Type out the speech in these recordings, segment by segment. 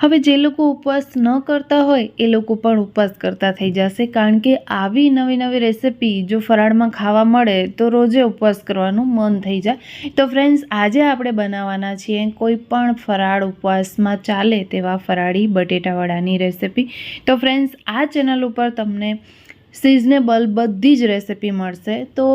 હવે જે લોકો ઉપવાસ ન કરતા હોય, એ લોકો પણ ઉપવાસ કરતા થઈ જશે. કારણ કે આવી નવી નવી રેસિપી જો ફરાળમાં ખાવા મળે, તો રોજે ઉપવાસ કરવાનું મન થઈ જાય. તો ફ્રેન્ડ્સ આજે આપણે બનાવવાના છીએ કોઈ પણ ફરાળ ઉપવાસમાં ચાલે તેવા ફરાળી બટેટાવડાની રેસિપી તો ફ્રેન્ડ્સ આ ચેનલ ઉપર તમને સિઝનેબલ બધી જ રેસિપી મળશે. તો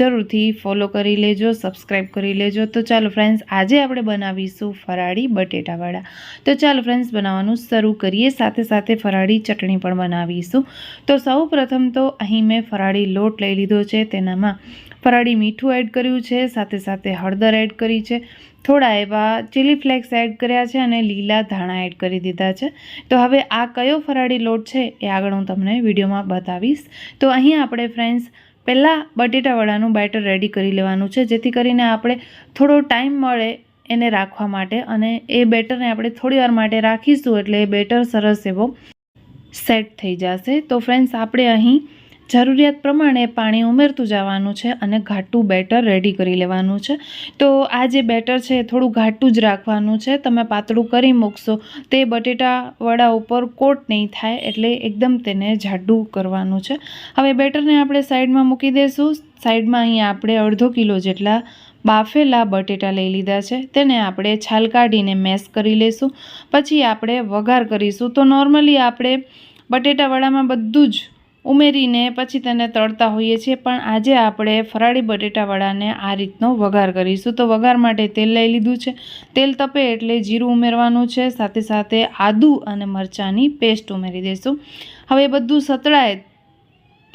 જરૂરથી ફોલો કરી લેજો સબસ્ક્રાઈબ કરી લેજો. તો ચાલો ફ્રેન્ડ્સ આજે આપણે બનાવીશું ફરાળી બટેટાવાળા. તો ચાલો ફ્રેન્ડ્સ બનાવવાનું શરૂ કરીએ. સાથે સાથે ફરાળી ચટણી પણ બનાવીશું. તો સૌ પ્રથમ તો અહીં મેં ફરાળી લોટ લઈ લીધો છે. તેનામાં ફરાળી મીઠું એડ કર્યું છે. સાથે સાથે હળદર એડ કરી છે. થોડા એવા ચીલી ફ્લેક્સ એડ કર્યા છે અને લીલા ધાણા એડ કરી દીધા છે. તો હવે આ કયો ફરાળી લોટ છે એ આગળ હું તમને વિડીયોમાં બતાવીશ. તો અહીં આપણે ફ્રેન્ડ્સ પહેલાં બટેટાવડાનું બેટર રેડી કરી લેવાનું છે, જેથી કરીને આપણે થોડો ટાઈમ મળે એને રાખવા માટે અને એ બેટરને આપણે થોડી વાર માટે રાખીશું એટલે એ બેટર સરસ એવો સેટ થઈ જશે. તો ફ્રેન્ડ્સ આપણે અહીં જરૂરિયાત પ્રમાણે પાણી ઉમેરતું જવાનું છે અને ઘાટું બેટર રેડી કરી લેવાનું છે. તો આ જે બેટર છે થોડું ઘાટું જ રાખવાનું છે. તમે પાતળું કરી મૂકશો તે બટેટા વડા ઉપર કોટ નહીં થાય એટલે એકદમ તેને જાડું કરવાનું છે. હવે બેટરને આપણે સાઈડમાં મૂકી દઈશું સાઈડમાં અહીંયા આપણે અડધો કિલો જેટલા બાફેલા બટેટા લઈ લીધા છે. તેને આપણે છાલ કાઢીને મેશ કરી લઈશું પછી આપણે વઘાર કરીશું. તો નોર્મલી આપણે બટેટાવડામાં બધું જ ઉમેરીને પછી તેને તળતા હોઈએ છીએ, પણ આજે આપણે ફરાળી બટેટાવાળાને આ રીતનો વઘાર કરીશું. તો વઘાર માટે તેલ લઈ લીધું છે. તેલ તપે એટલે જીરું ઉમેરવાનું છે, સાથે સાથે આદું અને મરચાંની પેસ્ટ ઉમેરી દઈશું હવે બધું સતળાય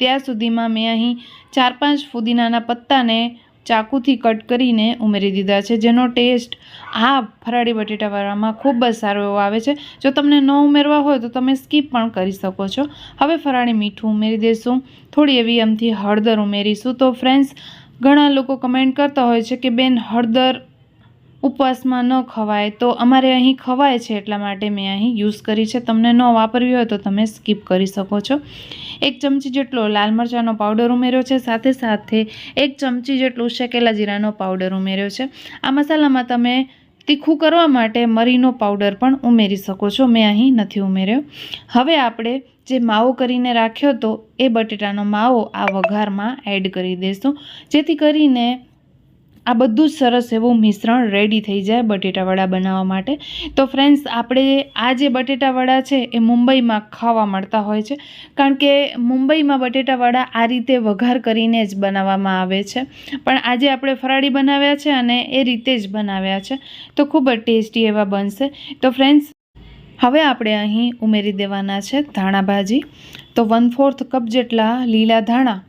ત્યાં સુધીમાં મેં અહીં ચાર પાંચ ફુદીનાના પત્તાને ચાકુથી કટ કરીને ઉમેરી દીધા છે, જેનો ટેસ્ટ આ ફરાળી બટેટાવાળામાં ખૂબ જ સારો એવો આવે છે. જો તમને ન ઉમેરવા હોય તો તમે સ્કીપ પણ કરી શકો છો. હવે ફરાળી મીઠું ઉમેરી દઈશું થોડી એવી એમથી હળદર ઉમેરીશું. તો ફ્રેન્ડ્સ ઘણા લોકો કમેન્ટ કરતા હોય છે કે બેન, હળદર ઉપવાસમાં ન ખવાય, તો અમારે અહીં ખવાય છે એટલા માટે મેં અહીં યુઝ કરી છે. તમને ન વાપરવી હોય તો તમે સ્કીપ કરી શકો છો. એક ચમચી જેટલો લાલ મરચાંનો પાવડર ઉમેર્યો છે, સાથે સાથે એક ચમચી જેટલું શેકેલા જીરાનો પાવડર ઉમેર્યો છે. આ મસાલામાં તમે તીખું કરવા માટે મરીનો પાવડર પણ ઉમેરી શકો છો. મેં અહીં નથી ઉમેર્યો. હવે આપણે જે માવો કરીને રાખ્યો હતો એ બટેટાનો માવો આ વઘારમાં એડ કરી દઈશું જેથી કરીને આ બધું જ સરસ એવું મિશ્રણ રેડી થઈ જાય બટેટાવડા બનાવવા માટે. તો ફ્રેન્ડ્સ આપણે આ જે બટેટાવડા છે એ મુંબઈમાં ખાવા મળતા હોય છે. કારણ કે મુંબઈમાં બટેટાવડા આ રીતે વઘાર કરીને જ બનાવવામાં આવે છે. પણ આજે આપણે ફરાળી બનાવ્યા છે અને એ રીતે જ બનાવ્યા છે. તો ખૂબ જ ટેસ્ટી એવા બનશે. તો ફ્રેન્ડ્સ હવે આપણે અહીં ઉમેરી દેવાના છે ધાણા ભાજી. તો વન ફોર્થ કપ જેટલા લીલા ધાણા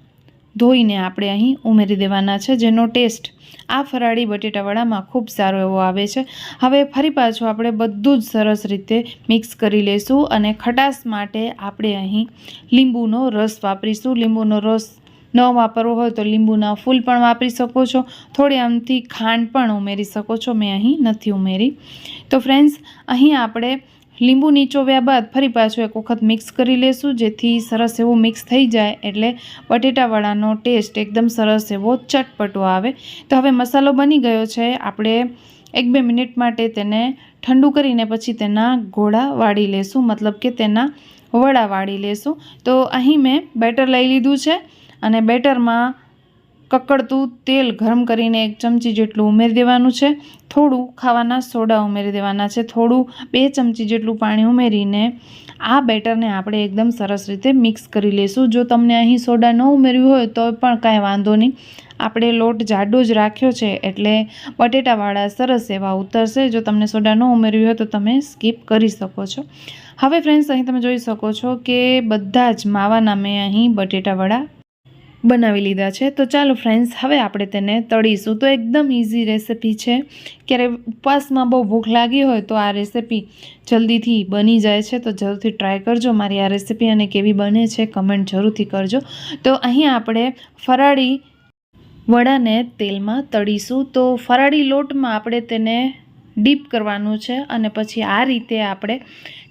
ધોઈને આપણે અહીં ઉમેરી દેવાના છે, જેનો ટેસ્ટ આ ફરાળી બટેટાવડામાં ખૂબ સારો એવો આવે છે. હવે ફરી પાછું આપણે બધું જ સરસ રીતે મિક્સ કરી લઈશું અને ખટાશ માટે આપણે અહીં લીંબુનો રસ વાપરીશું. લીંબુનો રસ ન વાપરવો હોય તો લીંબુના ફૂલ પણ વાપરી શકો છો. થોડી આમથી ખાંડ પણ ઉમેરી શકો છો. મેં અહીં નથી ઉમેરી. તો ફ્રેન્ડ્સ, અહીં આપણે લીંબુ નીચોવ્યા બાદ ફરી પાછું એક વખત મિક્સ કરી લેશું, જેથી સરસ એવું મિક્સ થઈ જાય એટલે બટેટાવાળાનો ટેસ્ટ એકદમ સરસ એવો ચટપટો આવે. તો હવે મસાલો બની ગયો છે, આપણે એક બે મિનિટ માટે તેને ઠંડુ કરીને પછી તેના ગોળા વાળી લેશું, મતલબ કે તેના વડા વાળી લેશું. તો અહીં મેં બેટર લઈ લીધું છે અને બેટરમાં કકડતું તેલ ગરમ કરીને એક ચમચી જેટલું ઉમેરી દેવાનું છે. થોડું ખાવાના સોડા ઉમેરી દેવાના છે. થોડું બે ચમચી જેટલું પાણી ઉમેરીને આ બેટરને આપણે એકદમ સરસ રીતે મિક્સ કરી લઈશું જો તમને અહીં સોડા ન ઉમેર્યું હોય તો પણ કાંઈ વાંધો નહીં. આપણે લોટ જાડો જ રાખ્યો છે એટલે બટેટાવાળા સરસ એવા ઉતરશે. જો તમને સોડા ન ઉમેર્યું હોય તો તમે સ્કીપ કરી શકો છો. હવે ફ્રેન્ડ્સ અહીં તમે જોઈ શકો છો કે બધા જ માવાના મેં અહીં બટેટાવાળા બનાવી લીધા છે. તો ચાલો ફ્રેન્ડ્સ હવે આપણે તેને તળીશું. તો એકદમ ઇઝી રેસિપી છે. ક્યારે ઉપવાસમાં બહુ ભૂખ લાગી હોય તો આ રેસિપી જલ્દીથી બની જાય છે. તો જરૂરથી ટ્રાય કરજો મારી આ રેસિપી અને કેવી બને છે કમેન્ટ જરૂરથી કરજો. તો અહીં આપણે ફરાળી વડાને તેલમાં તળીશું. તો ફરાળી લોટમાં આપણે તેને ડીપ કરવાનું છે અને પછી આ રીતે આપણે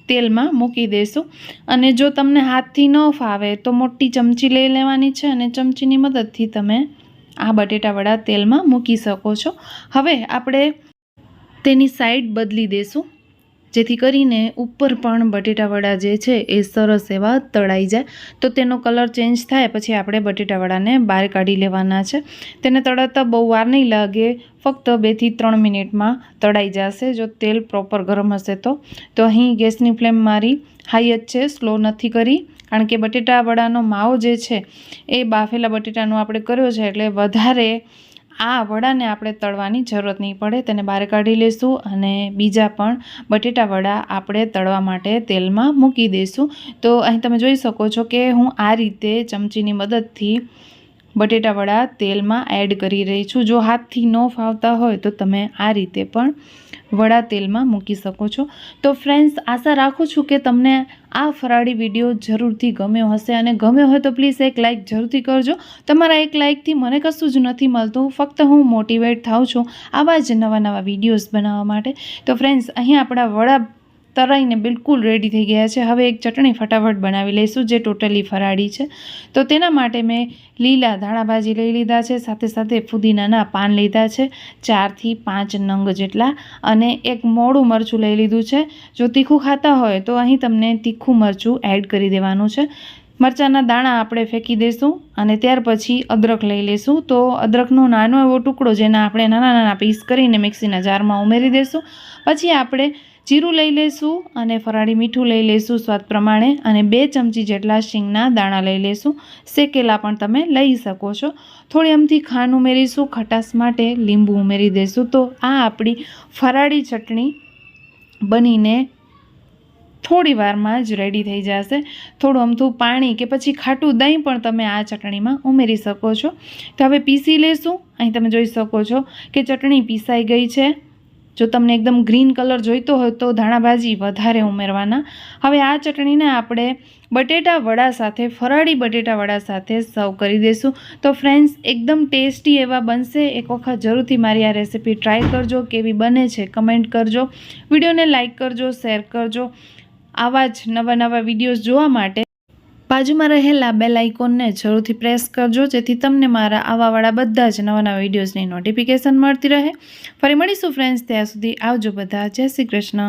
તેલમાં મૂકી દઈશું અને જો તમને હાથથી ન ફાવે તો મોટી ચમચી લઈ લેવાની છે અને ચમચીની મદદથી તમે આ બટેટાવડા તેલમાં મૂકી શકો છો. હવે આપણે તેની સાઈડ બદલી દઈશું જેથી કરીને ઉપર પણ બટેટાવડા જે છે એ સરસ એવા તળાઈ જાય. તો તેનો કલર ચેન્જ થાય પછી આપણે બટેટાવડાને બહાર કાઢી લેવાના છે. તેને તળાતા બહુ વાર નહીં લાગે, ફક્ત બેથી ત્રણ મિનિટમાં તળાઈ જશે. જો તેલ પ્રોપર ગરમ હશે તો. તો અહીં ગેસની ફ્લેમ મારી હાઈ જ છે, સ્લો નથી કરી. કારણ કે બટેટાવડાનો માવો જે છે એ બાફેલા બટેટાનો આપણે કર્યો છે એટલે વધારે આ વડાને આપણે તળવાની જરૂરત નહીં પડે, તેને બહાર કાઢી લઈશું અને બીજા પણ બટેટા વડા આપણે તળવા માટે તેલમાં મૂકી દઈશું તો અહીં તમે જોઈ શકો છો કે હું આ રીતે ચમચીની મદદથી બટેટા વડા તેલમાં એડ કરી રહી છું. જો હાથથી ન ફાવતા હોય તો તમે આ રીતે પણ વડા તેલમાં મૂકી શકો છો. તો ફ્રેન્ડ્સ આશા રાખું છું કે તમને આ ફરાળી વીડિયો જરૂરથી ગમ્યો હશે અને ગમ્યો હોય તો પ્લીઝ એક લાઇક જરૂરથી કરજો. તમારા એક લાઇકથી મને કશું જ નથી મળતું. ફક્ત હું મોટિવેટ થાઉં છું આવા જ નવા નવા વિડીયોઝ બનાવવા માટે. તો ફ્રેન્ડ્સ અહીં આપણા વડા તરાઈને બિલકુલ રેડી થઈ ગયા છે. હવે એક ચટણી ફટાફટ બનાવી લઈશું જે ટોટલી ફરાળી છે. તો તેના માટે મેં લીલા ધાણાભાજી લઈ લીધા છે, સાથે સાથે ફુદીનાના પાન લીધા છે, ચારથી પાંચ નંગ જેટલા અને એક મોડું મરચું લઈ લીધું છે. જો તીખું ખાતા હોય તો અહીં તમને તીખું મરચું એડ કરી દેવાનું છે. મરચાંના દાણા આપણે ફેંકી દઈશું અને ત્યાર પછી અદરક લઈ લઈશું. તો અદરકનો નાનો એવો ટુકડો જેના આપણે નાના નાના પીસ કરીને મિક્સીના જારમાં ઉમેરી દઈશું. પછી આપણે જીરું લઈ લઈશું અને ફરાળી મીઠું લઈ લઈશું સ્વાદ પ્રમાણે અને બે ચમચી જેટલા શીંગના દાણા લઈ લઈશું શેકેલા પણ તમે લઈ શકો છો. થોડી અમથી ખાંડ ઉમેરીશું, ખટાશ માટે લીંબુ ઉમેરી દઈશું તો આ આપણી ફરાળી ચટણી બનીને થોડી વારમાં જ રેડી થઈ જશે. થોડું અમથું પાણી કે પછી ખાટું દહીં પણ તમે આ ચટણીમાં ઉમેરી શકો છો. તો હવે પીસી લેશું. અહીં તમે જોઈ શકો છો કે ચટણી પીસાઈ ગઈ છે. જો તમને એકદમ ગ્રીન કલર જોઈતો હોય તો ધાણાભાજી વધારે ઉમેરવાના. હવે આ ચટણીને આપણે બટેટા વડા સાથે, ફરાળી બટેટા વડા સાથે સર્વ કરી દઈશું તો ફ્રેન્ડ્સ, એકદમ ટેસ્ટી એવા બનશે. એક વખત જરૂરથી મારી આ રેસીપી ટ્રાય કરજો, કેવી બને છે કમેન્ટ કરજો. વિડીયોને લાઇક કરજો, શેર કરજો. આવા જ નવા નવા વિડીયોઝ જોવા માટે બાજુમાં રહેલા બેલ આઇકોનને જરૂરથી પ્રેસ કરજો, જેથી તમને મારા આવાવાળા બધા જ નવા નવા વિડીયોઝની નોટિફિકેશન મળતી રહે. ફરી મળીશું ફ્રેન્ડ્સ ત્યાં સુધી આવજો બધા. જય શ્રી કૃષ્ણ.